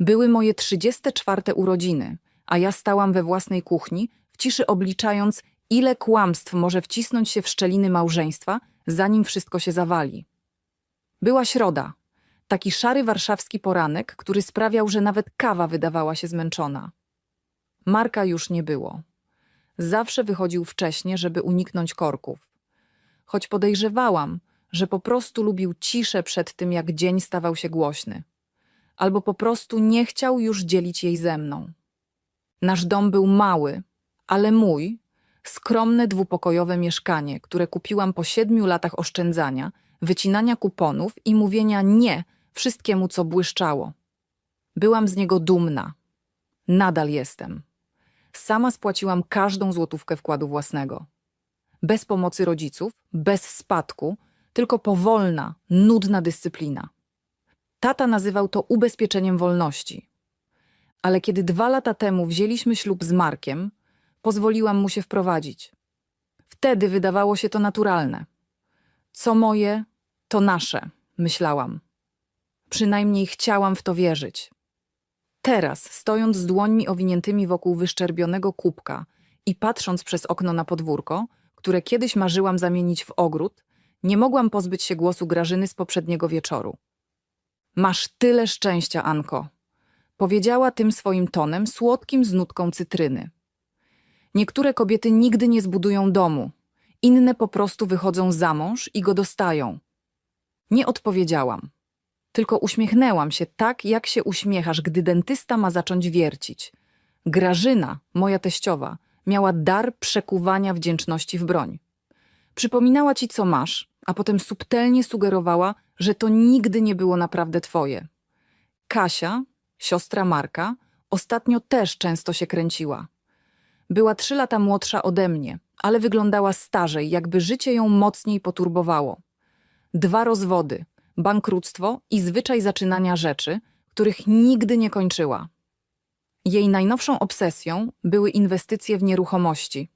Były moje 34 urodziny, a ja stałam we własnej kuchni, w ciszy obliczając, ile kłamstw może wcisnąć się w szczeliny małżeństwa, zanim wszystko się zawali. Była środa, taki szary warszawski poranek, który sprawiał, że nawet kawa wydawała się zmęczona. Marka już nie było. Zawsze wychodził wcześnie, żeby uniknąć korków. Choć podejrzewałam, że po prostu lubił ciszę przed tym, jak dzień stawał się głośny. Albo po prostu nie chciał już dzielić jej ze mną. Nasz dom był mały, ale mój, skromne dwupokojowe mieszkanie, które kupiłam po siedmiu latach oszczędzania, wycinania kuponów i mówienia nie wszystkiemu, co błyszczało. Byłam z niego dumna. Nadal jestem. Sama spłaciłam każdą złotówkę wkładu własnego. Bez pomocy rodziców, bez spadku, tylko powolna, nudna dyscyplina. Tata nazywał to ubezpieczeniem wolności. Ale kiedy dwa lata temu wzięliśmy ślub z Markiem, pozwoliłam mu się wprowadzić. Wtedy wydawało się to naturalne. Co moje, to nasze, myślałam. Przynajmniej chciałam w to wierzyć. Teraz, stojąc z dłońmi owiniętymi wokół wyszczerbionego kubka i patrząc przez okno na podwórko, które kiedyś marzyłam zamienić w ogród, nie mogłam pozbyć się głosu Grażyny z poprzedniego wieczoru. Masz tyle szczęścia, Anko, powiedziała tym swoim tonem, słodkim z nutką cytryny. Niektóre kobiety nigdy nie zbudują domu, inne po prostu wychodzą za mąż i go dostają. Nie odpowiedziałam, tylko uśmiechnęłam się tak, jak się uśmiechasz, gdy dentysta ma zacząć wiercić. Grażyna, moja teściowa, miała dar przekuwania wdzięczności w broń. Przypominała ci, co masz, a potem subtelnie sugerowała, że to nigdy nie było naprawdę twoje. Kasia, siostra Marka, ostatnio też często się kręciła. Była trzy lata młodsza ode mnie, ale wyglądała starzej, jakby życie ją mocniej poturbowało. Dwa rozwody, bankructwo i zwyczaj zaczynania rzeczy, których nigdy nie kończyła. Jej najnowszą obsesją były inwestycje w nieruchomości.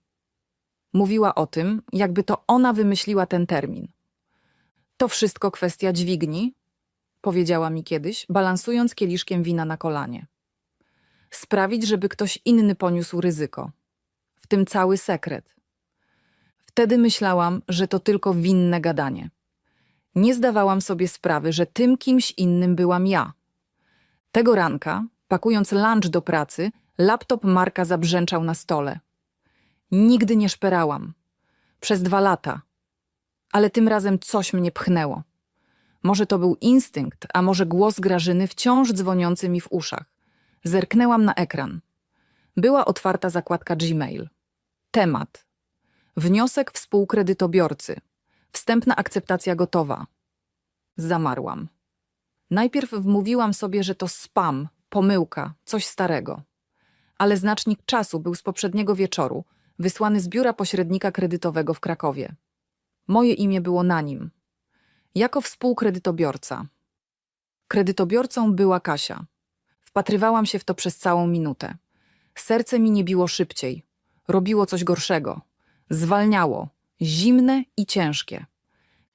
Mówiła o tym, jakby to ona wymyśliła ten termin. To wszystko kwestia dźwigni, powiedziała mi kiedyś, balansując kieliszkiem wina na kolanie. Sprawić, żeby ktoś inny poniósł ryzyko. W tym cały sekret. Wtedy myślałam, że to tylko winne gadanie. Nie zdawałam sobie sprawy, że tym kimś innym byłam ja. Tego ranka, pakując lunch do pracy, laptop Marka zabrzęczał na stole. Nigdy nie szperałam. Przez dwa lata. Ale tym razem coś mnie pchnęło. Może to był instynkt, a może głos Grażyny wciąż dzwoniący mi w uszach. Zerknęłam na ekran. Była otwarta zakładka Gmail. Temat. Wniosek współkredytobiorcy. Wstępna akceptacja gotowa. Zamarłam. Najpierw wmówiłam sobie, że to spam, pomyłka, coś starego. Ale znacznik czasu był z poprzedniego wieczoru, wysłany z biura pośrednika kredytowego w Krakowie. Moje imię było na nim. Jako współkredytobiorca. Kredytobiorcą była Kasia. Wpatrywałam się w to przez całą minutę. Serce mi nie biło szybciej. Robiło coś gorszego. Zwalniało. Zimne i ciężkie.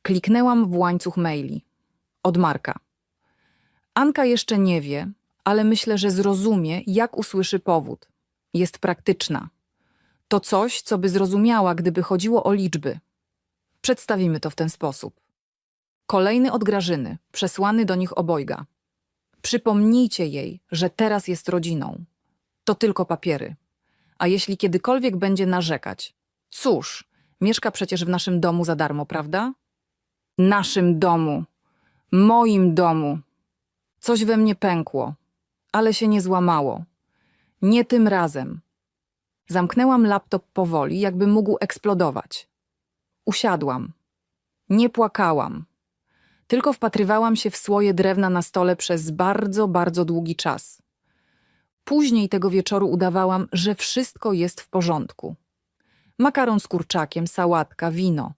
Kliknęłam w łańcuch maili. Od Marka. Anka jeszcze nie wie, ale myślę, że zrozumie, jak usłyszy powód. Jest praktyczna. To coś, co by zrozumiała, gdyby chodziło o liczby. Przedstawimy to w ten sposób. Kolejny od Grażyny, przesłany do nich obojga. Przypomnijcie jej, że teraz jest rodziną. To tylko papiery. A jeśli kiedykolwiek będzie narzekać, cóż, mieszka przecież w naszym domu za darmo, prawda? Naszym domu. Moim domu. Coś we mnie pękło, ale się nie złamało. Nie tym razem. Zamknęłam laptop powoli, jakby mógł eksplodować. Usiadłam. Nie płakałam. Tylko wpatrywałam się w słoje drewna na stole przez bardzo, bardzo długi czas. Później tego wieczoru udawałam, że wszystko jest w porządku. Makaron z kurczakiem, sałatka, wino.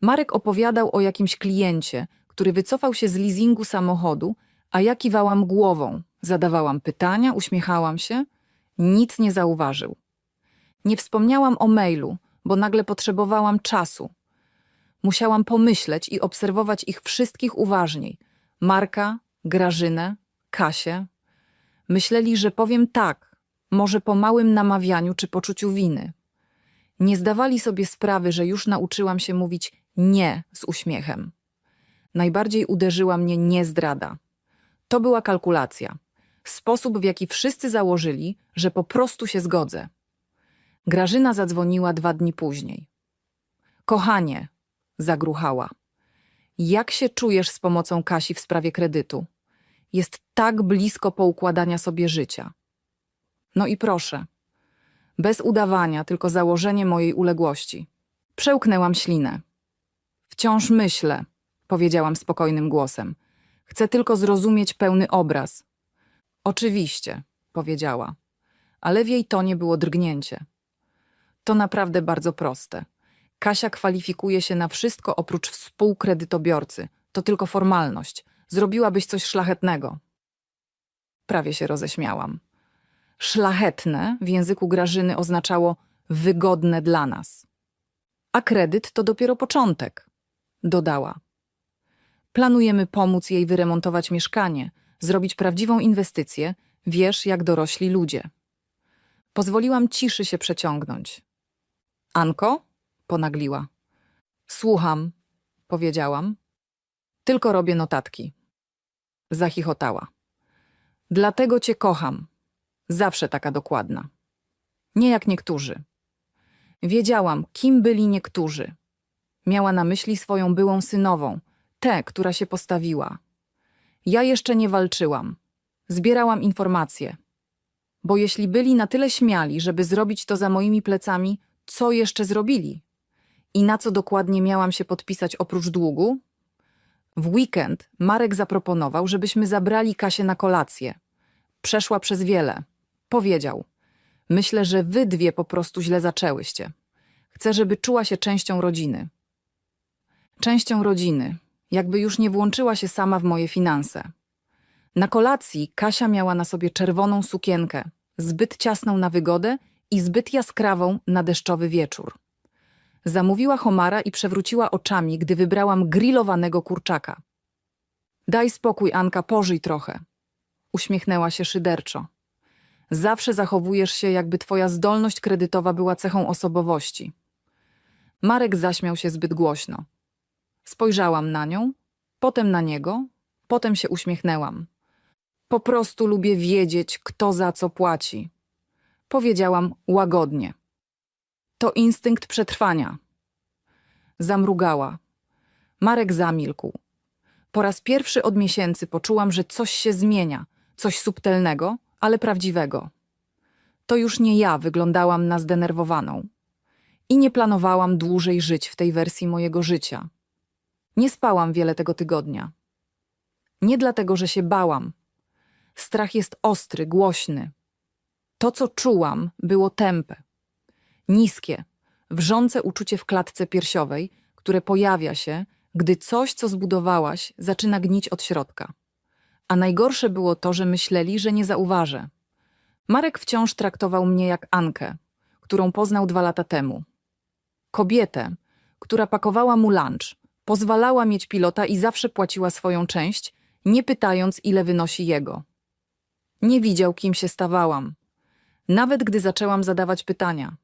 Marek opowiadał o jakimś kliencie, który wycofał się z leasingu samochodu, a ja kiwałam głową, zadawałam pytania, uśmiechałam się. Nic nie zauważył. Nie wspomniałam o mailu, bo nagle potrzebowałam czasu. Musiałam pomyśleć i obserwować ich wszystkich uważniej. Marka, Grażynę, Kasię. Myśleli, że powiem tak, może po małym namawianiu czy poczuciu winy. Nie zdawali sobie sprawy, że już nauczyłam się mówić nie z uśmiechem. Najbardziej uderzyła mnie niezdrada. To była kalkulacja. Sposób, w jaki wszyscy założyli, że po prostu się zgodzę. Grażyna zadzwoniła dwa dni później. Kochanie, zagruchała. Jak się czujesz z pomocą Kasi w sprawie kredytu? Jest tak blisko poukładania sobie życia. No i proszę. Bez udawania, tylko założenie mojej uległości. Przełknęłam ślinę. Wciąż myślę, powiedziałam spokojnym głosem. Chcę tylko zrozumieć pełny obraz. Oczywiście, powiedziała, ale w jej tonie było drgnięcie. To naprawdę bardzo proste. Kasia kwalifikuje się na wszystko oprócz współkredytobiorcy. To tylko formalność. Zrobiłabyś coś szlachetnego. Prawie się roześmiałam. Szlachetne w języku Grażyny oznaczało wygodne dla nas. A kredyt to dopiero początek, dodała. Planujemy pomóc jej wyremontować mieszkanie, zrobić prawdziwą inwestycję, wiesz, jak dorośli ludzie. Pozwoliłam ciszy się przeciągnąć. Anko? ponagliła. Słucham, powiedziałam. Tylko robię notatki. Zachichotała. Dlatego cię kocham. Zawsze taka dokładna. Nie jak niektórzy. Wiedziałam, kim byli niektórzy. Miała na myśli swoją byłą synową, tę, która się postawiła. Ja jeszcze nie walczyłam. Zbierałam informacje. Bo jeśli byli na tyle śmiali, żeby zrobić to za moimi plecami, co jeszcze zrobili? I na co dokładnie miałam się podpisać oprócz długu? W weekend Marek zaproponował, żebyśmy zabrali Kasię na kolację. Przeszła przez wiele. Powiedział: Myślę, że wy dwie po prostu źle zaczęłyście. Chcę, żeby czuła się częścią rodziny. Częścią rodziny, jakby już nie włączyła się sama w moje finanse. Na kolacji Kasia miała na sobie czerwoną sukienkę, zbyt ciasną na wygodę i zbyt jaskrawą na deszczowy wieczór. Zamówiła homara i przewróciła oczami, gdy wybrałam grillowanego kurczaka. Daj spokój, Anka, pożyj trochę. Uśmiechnęła się szyderczo. Zawsze zachowujesz się, jakby twoja zdolność kredytowa była cechą osobowości. Marek zaśmiał się zbyt głośno. Spojrzałam na nią, potem na niego, potem się uśmiechnęłam. Po prostu lubię wiedzieć, kto za co płaci. Powiedziałam łagodnie. To instynkt przetrwania. Zamrugała. Marek zamilkł. Po raz pierwszy od miesięcy poczułam, że coś się zmienia, coś subtelnego, ale prawdziwego. To już nie ja wyglądałam na zdenerwowaną. I nie planowałam dłużej żyć w tej wersji mojego życia. Nie spałam wiele tego tygodnia. Nie dlatego, że się bałam. Strach jest ostry, głośny. To, co czułam, było tępe. Niskie, wrzące uczucie w klatce piersiowej, które pojawia się, gdy coś, co zbudowałaś, zaczyna gnić od środka. A najgorsze było to, że myśleli, że nie zauważę. Marek wciąż traktował mnie jak Ankę, którą poznał dwa lata temu. Kobietę, która pakowała mu lunch, pozwalała mieć pilota i zawsze płaciła swoją część, nie pytając, ile wynosi jego. Nie widział, kim się stawałam. Nawet gdy zaczęłam zadawać pytania.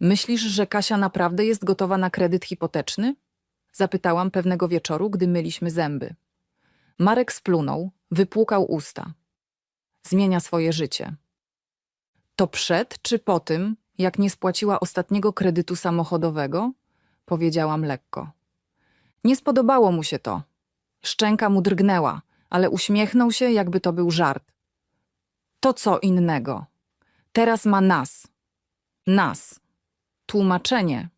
Myślisz, że Kasia naprawdę jest gotowa na kredyt hipoteczny? Zapytałam pewnego wieczoru, gdy myliśmy zęby. Marek splunął, wypłukał usta. Zmienia swoje życie. To przed czy po tym, jak nie spłaciła ostatniego kredytu samochodowego? Powiedziałam lekko. Nie spodobało mu się to. Szczęka mu drgnęła, ale uśmiechnął się, jakby to był żart. To co innego. Teraz ma nas. Nas. Tłumaczenie.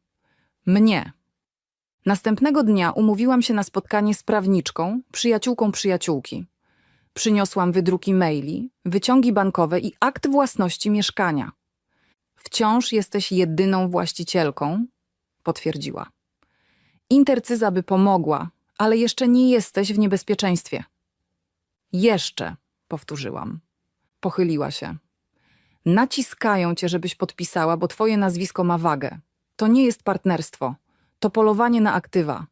Mnie. Następnego dnia umówiłam się na spotkanie z prawniczką, przyjaciółką przyjaciółki. Przyniosłam wydruki maili, wyciągi bankowe i akt własności mieszkania. Wciąż jesteś jedyną właścicielką, potwierdziła. Intercyza by pomogła, ale jeszcze nie jesteś w niebezpieczeństwie. Jeszcze, powtórzyłam. Pochyliła się. Naciskają cię, żebyś podpisała, bo twoje nazwisko ma wagę. To nie jest partnerstwo. To polowanie na aktywa.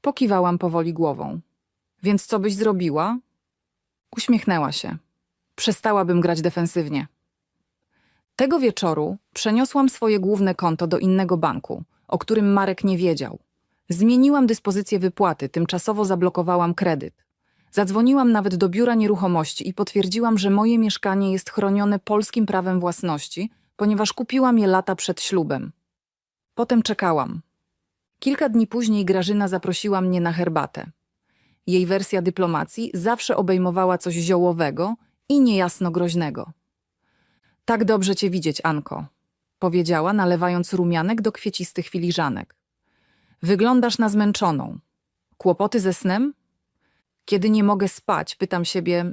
Pokiwałam powoli głową. Więc co byś zrobiła? Uśmiechnęła się. przestałabym grać defensywnie. Tego wieczoru przeniosłam swoje główne konto do innego banku, o którym Marek nie wiedział. Zmieniłam dyspozycję wypłaty, tymczasowo zablokowałam kredyt. Zadzwoniłam nawet do biura nieruchomości i potwierdziłam, że moje mieszkanie jest chronione polskim prawem własności, ponieważ kupiłam je lata przed ślubem. Potem czekałam. Kilka dni później Grażyna zaprosiła mnie na herbatę. Jej wersja dyplomacji zawsze obejmowała coś ziołowego i niejasno groźnego. Tak dobrze cię widzieć, Anko, powiedziała, nalewając rumianek do kwiecistych filiżanek. Wyglądasz na zmęczoną. Kłopoty ze snem? Kiedy nie mogę spać, pytam siebie,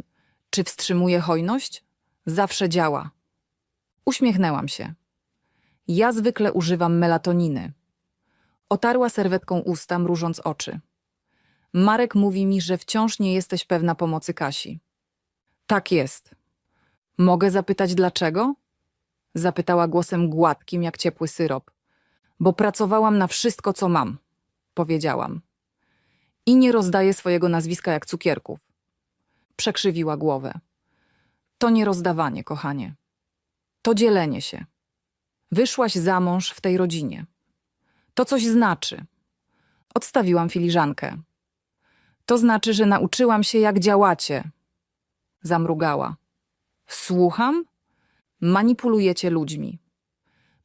czy wstrzymuje hojność? Zawsze działa. Uśmiechnęłam się. Ja zwykle używam melatoniny. Otarła serwetką usta, mrużąc oczy. Marek mówi mi, że wciąż nie jesteś pewna pomocy Kasi. Tak jest. Mogę zapytać dlaczego? Zapytała głosem gładkim jak ciepły syrop. Bo pracowałam na wszystko, co mam, powiedziałam. I nie rozdaję swojego nazwiska jak cukierków. Przekrzywiła głowę. To nie rozdawanie, kochanie. To dzielenie się. Wyszłaś za mąż w tej rodzinie. To coś znaczy. Odstawiłam filiżankę. To znaczy, że nauczyłam się, jak działacie. Zamrugała. Słucham? Manipulujecie ludźmi.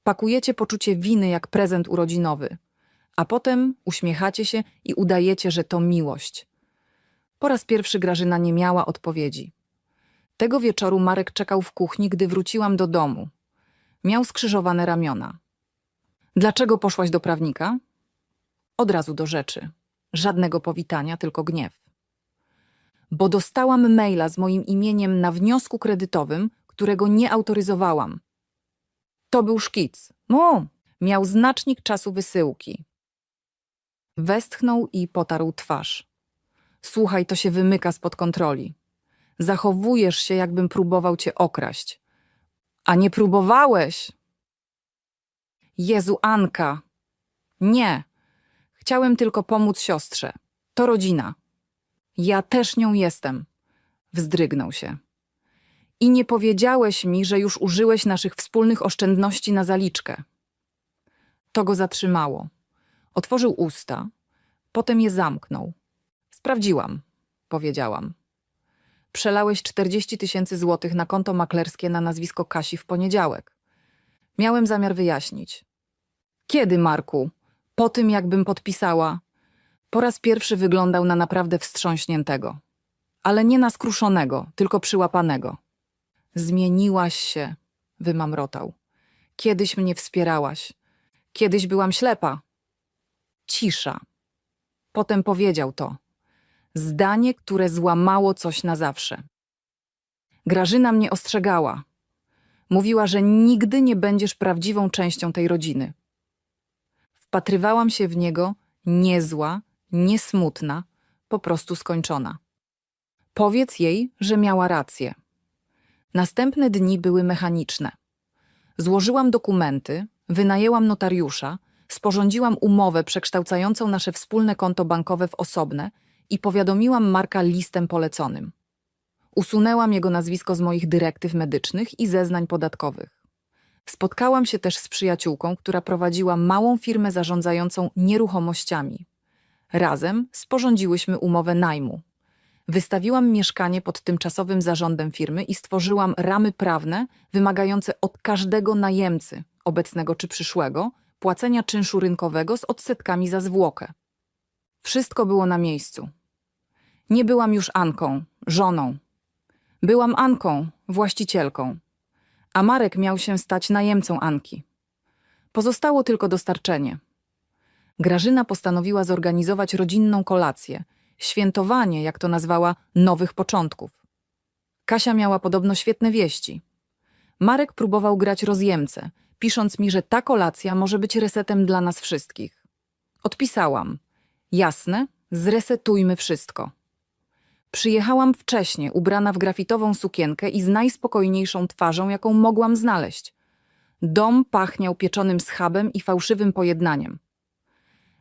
Pakujecie poczucie winy jak prezent urodzinowy, a potem uśmiechacie się i udajecie, że to miłość. Po raz pierwszy Grażyna nie miała odpowiedzi. Tego wieczoru Marek czekał w kuchni, gdy wróciłam do domu. Miał skrzyżowane ramiona. Dlaczego poszłaś do prawnika? Od razu do rzeczy. Żadnego powitania, tylko gniew. Bo dostałam maila z moim imieniem na wniosku kredytowym, którego nie autoryzowałam. To był szkic. Mu! Miał znacznik czasu wysyłki. Westchnął i potarł twarz. Słuchaj, to się wymyka spod kontroli. Zachowujesz się, jakbym próbował cię okraść. A nie próbowałeś! Jezu, Anka! Nie! Chciałem tylko pomóc siostrze. To rodzina. Ja też nią jestem. Wzdrygnął się. I nie powiedziałeś mi, że już użyłeś naszych wspólnych oszczędności na zaliczkę. To go zatrzymało. Otworzył usta, potem je zamknął. Sprawdziłam, powiedziałam. Przelałeś 40 tysięcy złotych na konto maklerskie na nazwisko Kasi w poniedziałek. Miałem zamiar wyjaśnić. Kiedy, Marku? Po tym, jakbym podpisała. Po raz pierwszy wyglądał na naprawdę wstrząśniętego. Ale nie na skruszonego, tylko przyłapanego. Zmieniłaś się, wymamrotał. Kiedyś mnie wspierałaś. Kiedyś byłam ślepa. Cisza. Potem powiedział to. Zdanie, które złamało coś na zawsze. Grażyna mnie ostrzegała. Mówiła, że nigdy nie będziesz prawdziwą częścią tej rodziny. Wpatrywałam się w niego niezła, niesmutna, po prostu skończona. Powiedz jej, że miała rację. Następne dni były mechaniczne. Złożyłam dokumenty, wynajęłam notariusza, sporządziłam umowę przekształcającą nasze wspólne konto bankowe w osobne i powiadomiłam Marka listem poleconym. Usunęłam jego nazwisko z moich dyrektyw medycznych i zeznań podatkowych. Spotkałam się też z przyjaciółką, która prowadziła małą firmę zarządzającą nieruchomościami. Razem sporządziłyśmy umowę najmu. Wystawiłam mieszkanie pod tymczasowym zarządem firmy i stworzyłam ramy prawne wymagające od każdego najemcy, obecnego czy przyszłego, płacenia czynszu rynkowego z odsetkami za zwłokę. Wszystko było na miejscu. Nie byłam już Anką, żoną. Byłam Anką, właścicielką. A Marek miał się stać najemcą Anki. Pozostało tylko dostarczenie. Grażyna postanowiła zorganizować rodzinną kolację, świętowanie, jak to nazwała, nowych początków. Kasia miała podobno świetne wieści. Marek próbował grać rozjemcę, pisząc mi, że ta kolacja może być resetem dla nas wszystkich. Odpisałam. Jasne, zresetujmy wszystko. Przyjechałam wcześnie, ubrana w grafitową sukienkę i z najspokojniejszą twarzą, jaką mogłam znaleźć. Dom pachniał pieczonym schabem i fałszywym pojednaniem.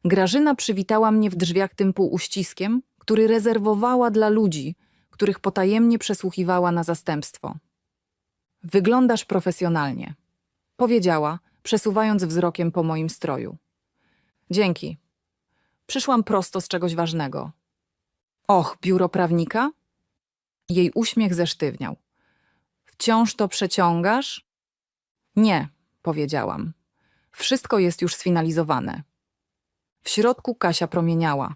Grażyna przywitała mnie w drzwiach tym półuściskiem, który rezerwowała dla ludzi, których potajemnie przesłuchiwała na zastępstwo. Wyglądasz profesjonalnie, powiedziała, przesuwając wzrokiem po moim stroju. Dzięki. Przyszłam prosto z czegoś ważnego. Och, biuro prawnika? Jej uśmiech zesztywniał. Wciąż to przeciągasz? Nie, powiedziałam. Wszystko jest już sfinalizowane. W środku Kasia promieniała.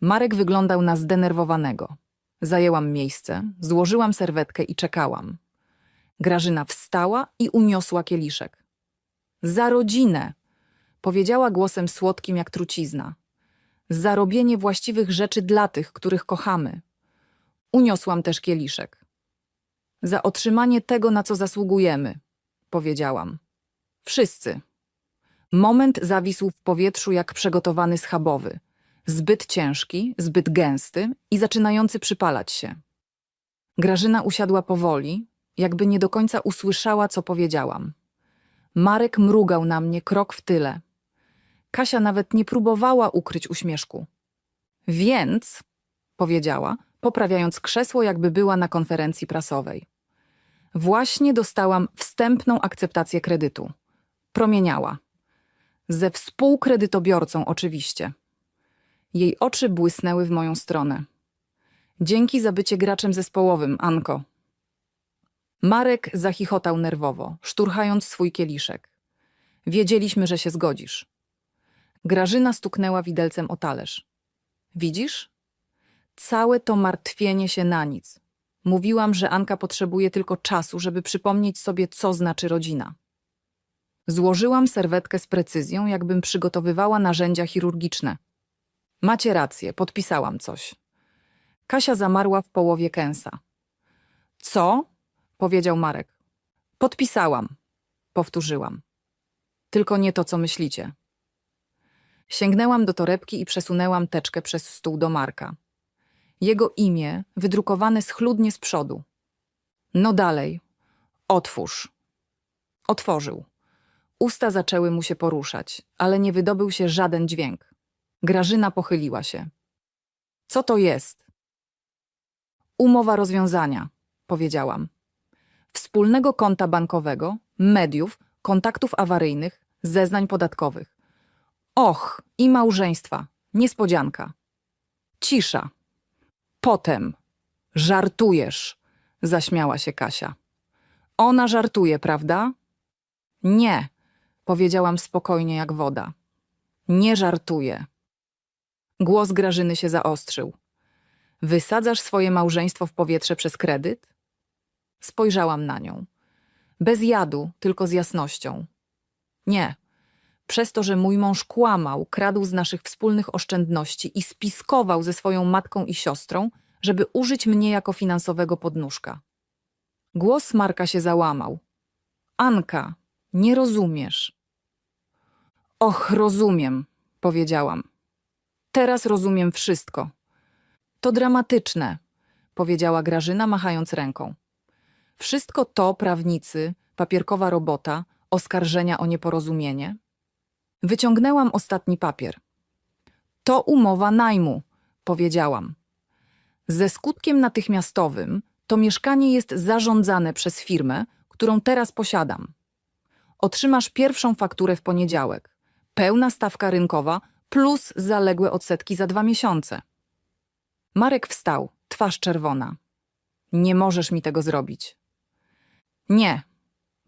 Marek wyglądał na zdenerwowanego. Zajęłam miejsce, złożyłam serwetkę i czekałam. Grażyna wstała i uniosła kieliszek. Za rodzinę! Powiedziała głosem słodkim jak trucizna. Za robienie właściwych rzeczy dla tych, których kochamy. Uniosłam też kieliszek. Za otrzymanie tego, na co zasługujemy, powiedziałam. Wszyscy. Moment zawisł w powietrzu jak przygotowany schabowy. Zbyt ciężki, zbyt gęsty i zaczynający przypalać się. Grażyna usiadła powoli, jakby nie do końca usłyszała, co powiedziałam. Marek mrugał na mnie krok w tyle. Kasia nawet nie próbowała ukryć uśmieszku. Więc, powiedziała, poprawiając krzesło, jakby była na konferencji prasowej. Właśnie dostałam wstępną akceptację kredytu. Promieniała. Ze współkredytobiorcą, oczywiście. Jej oczy błysnęły w moją stronę. Dzięki za bycie graczem zespołowym, Anko. Marek zachichotał nerwowo, szturchając swój kieliszek. Wiedzieliśmy, że się zgodzisz. Grażyna stuknęła widelcem o talerz. Widzisz? Całe to martwienie się na nic. Mówiłam, że Anka potrzebuje tylko czasu, żeby przypomnieć sobie, co znaczy rodzina. Złożyłam serwetkę z precyzją, jakbym przygotowywała narzędzia chirurgiczne. Macie rację, podpisałam coś. Kasia zamarła w połowie kęsa. Co? Powiedział Marek. Podpisałam, powtórzyłam. Tylko nie to, co myślicie. Sięgnęłam do torebki i przesunęłam teczkę przez stół do Marka. Jego imię wydrukowane schludnie z przodu. No dalej. Otwórz. Otworzył. Usta zaczęły mu się poruszać, ale nie wydobył się żaden dźwięk. Grażyna pochyliła się. Co to jest? Umowa rozwiązania, powiedziałam. Wspólnego konta bankowego, mediów, kontaktów awaryjnych, zeznań podatkowych. Och, i małżeństwa. Niespodzianka. Cisza. Potem. Żartujesz, zaśmiała się Kasia. Ona żartuje, prawda? Nie, powiedziałam spokojnie jak woda. Nie żartuję. Głos Grażyny się zaostrzył. Wysadzasz swoje małżeństwo w powietrze przez kredyt? Spojrzałam na nią. Bez jadu, tylko z jasnością. Nie. Przez to, że mój mąż kłamał, kradł z naszych wspólnych oszczędności i spiskował ze swoją matką i siostrą, żeby użyć mnie jako finansowego podnóżka. Głos Marka się załamał. Anka, nie rozumiesz. Och, rozumiem, powiedziałam. Teraz rozumiem wszystko. To dramatyczne, powiedziała Grażyna, machając ręką. Wszystko to prawnicy, papierkowa robota, oskarżenia o nieporozumienie. Wyciągnęłam ostatni papier. To umowa najmu, powiedziałam. Ze skutkiem natychmiastowym to mieszkanie jest zarządzane przez firmę, którą teraz posiadam. Otrzymasz pierwszą fakturę w poniedziałek. Pełna stawka rynkowa plus zaległe odsetki za dwa miesiące. Marek wstał, twarz czerwona. Nie możesz mi tego zrobić. Nie,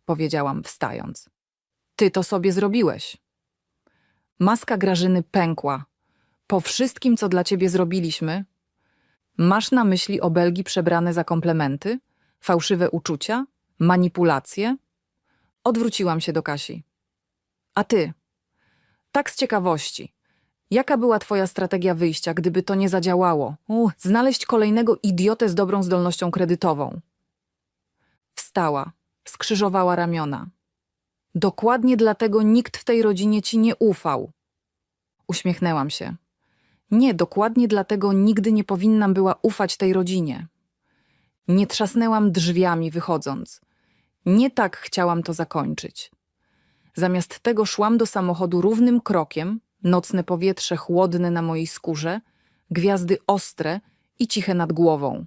powiedziałam, wstając. Ty to sobie zrobiłeś. Maska Grażyny pękła. Po wszystkim, co dla ciebie zrobiliśmy, masz na myśli obelgi przebrane za komplementy, fałszywe uczucia, manipulacje? Odwróciłam się do Kasi. A ty? Tak z ciekawości. Jaka była twoja strategia wyjścia, gdyby to nie zadziałało? Znaleźć kolejnego idiotę z dobrą zdolnością kredytową. Wstała, skrzyżowała ramiona. Dokładnie dlatego nikt w tej rodzinie ci nie ufał. Uśmiechnęłam się. Nie, dokładnie dlatego nigdy nie powinnam była ufać tej rodzinie. Nie trzasnęłam drzwiami wychodząc. Nie tak chciałam to zakończyć. Zamiast tego szłam do samochodu równym krokiem, nocne powietrze chłodne na mojej skórze, gwiazdy ostre i ciche nad głową.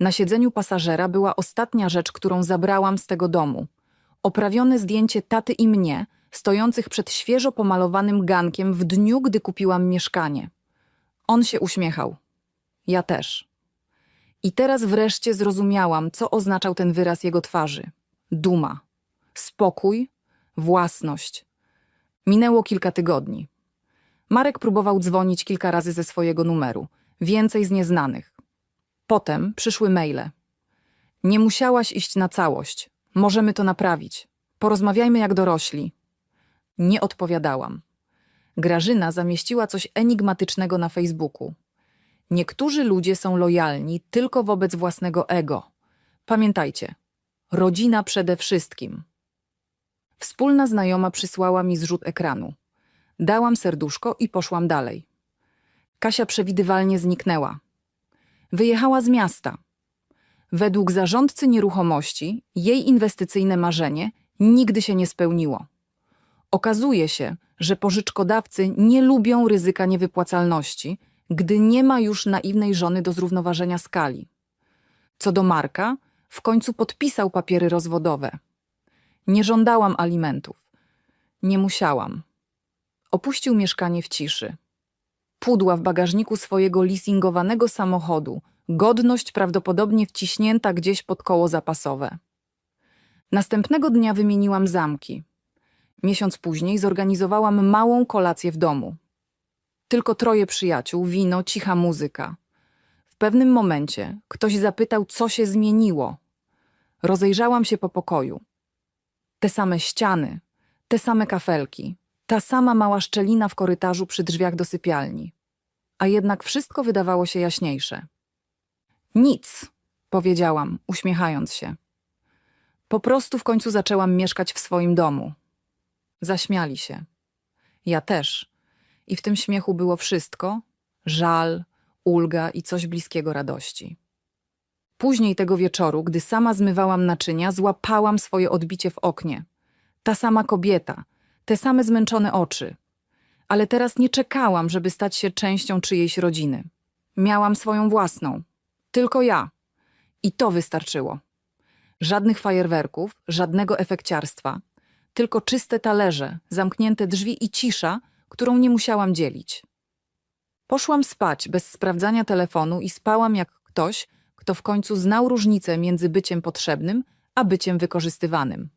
Na siedzeniu pasażera była ostatnia rzecz, którą zabrałam z tego domu. Oprawione zdjęcie taty i mnie, stojących przed świeżo pomalowanym gankiem w dniu, gdy kupiłam mieszkanie. On się uśmiechał. Ja też. I teraz wreszcie zrozumiałam, co oznaczał ten wyraz jego twarzy. Duma, spokój, własność. Minęło kilka tygodni. Marek próbował dzwonić kilka razy ze swojego numeru, więcej z nieznanych. Potem przyszły maile. Nie musiałaś iść na całość. Możemy to naprawić. Porozmawiajmy jak dorośli. Nie odpowiadałam. Grażyna zamieściła coś enigmatycznego na Facebooku. Niektórzy ludzie są lojalni tylko wobec własnego ego. Pamiętajcie, rodzina przede wszystkim. Wspólna znajoma przysłała mi zrzut ekranu. Dałam serduszko i poszłam dalej. Kasia przewidywalnie zniknęła. Wyjechała z miasta. Według zarządcy nieruchomości jej inwestycyjne marzenie nigdy się nie spełniło. Okazuje się, że pożyczkodawcy nie lubią ryzyka niewypłacalności, gdy nie ma już naiwnej żony do zrównoważenia skali. Co do Marka, w końcu podpisał papiery rozwodowe. Nie żądałam alimentów. Nie musiałam. Opuścił mieszkanie w ciszy. Pudła w bagażniku swojego leasingowanego samochodu, godność prawdopodobnie wciśnięta gdzieś pod koło zapasowe. Następnego dnia wymieniłam zamki. Miesiąc później zorganizowałam małą kolację w domu. Tylko troje przyjaciół, wino, cicha muzyka. W pewnym momencie ktoś zapytał, co się zmieniło. Rozejrzałam się po pokoju. Te same ściany, te same kafelki, ta sama mała szczelina w korytarzu przy drzwiach do sypialni. A jednak wszystko wydawało się jaśniejsze. Nic, powiedziałam, uśmiechając się. Po prostu w końcu zaczęłam mieszkać w swoim domu. Zaśmiali się. Ja też. I w tym śmiechu było wszystko: żal, ulga i coś bliskiego radości. Później tego wieczoru, gdy sama zmywałam naczynia, złapałam swoje odbicie w oknie. Ta sama kobieta, te same zmęczone oczy. Ale teraz nie czekałam, żeby stać się częścią czyjejś rodziny. Miałam swoją własną. Tylko ja. I to wystarczyło. Żadnych fajerwerków, żadnego efekciarstwa. Tylko czyste talerze, zamknięte drzwi i cisza, którą nie musiałam dzielić. Poszłam spać bez sprawdzania telefonu i spałam jak ktoś, kto w końcu znał różnicę między byciem potrzebnym a byciem wykorzystywanym.